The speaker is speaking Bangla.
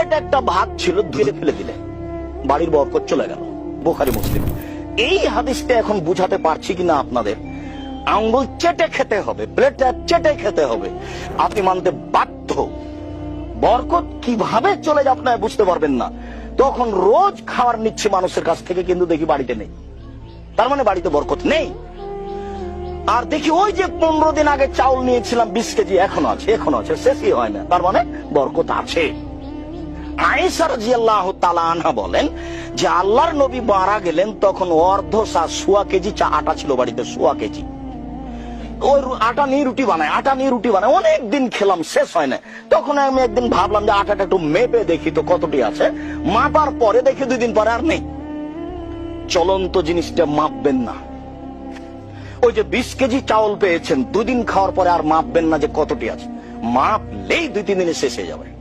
একটা ভাত ছিল, ধুয়ে ফেলে দিলে। বাড়ির বরকত চলে গেল, বোখারি মুসলিম। এই হাদিসটা এখন বুঝাতে পারছি কিনা আপনাদের? আঙ্গুল চেটে খেতে হবে প্লেটটা চেটে খেতে হবে। আপনি মানতে বাধ্য। বরকত কীভাবে চলে যায় আপনার বুঝতে পারবেন না। তখন রোজ খাবার নিচ্ছে মানুষের কাছ থেকে, কিন্তু দেখি বাড়িতে নেই। তার মানে বাড়িতে বরকত নেই। আর দেখি ওই যে পনেরো দিন আগে চাউল নিয়েছিলাম, বিশ কেজি এখনও আছে এখনও আছে, শেষই হয় না। তার মানে বরকত আছে। বলেন যে আল্লাহর নবী মারা গেলেন তখন অর্ধ সোয়া কেজি চা, আটা ছিল বাড়িতে, সোয়া কেজি। ওই আটা নিয়ে রুটি বানায়, আটা নিয়ে রুটি বানায় খেলাম, শেষ হয় না। তখন আমি একদিন ভাবলাম যে আটাটা একটু মেপে দেখি তো কতটি আছে। মাপার পরে দেখি দুই দিন পরে আর নেই। চলন্ত জিনিসটা মাপবেন না। ওই যে বিশ কেজি চাউল পেয়েছেন, দুদিন খাওয়ার পরে আর মাপবেন না যে কতটি আছে। মাপলেই দুই তিন দিনে শেষ হয়ে যাবে।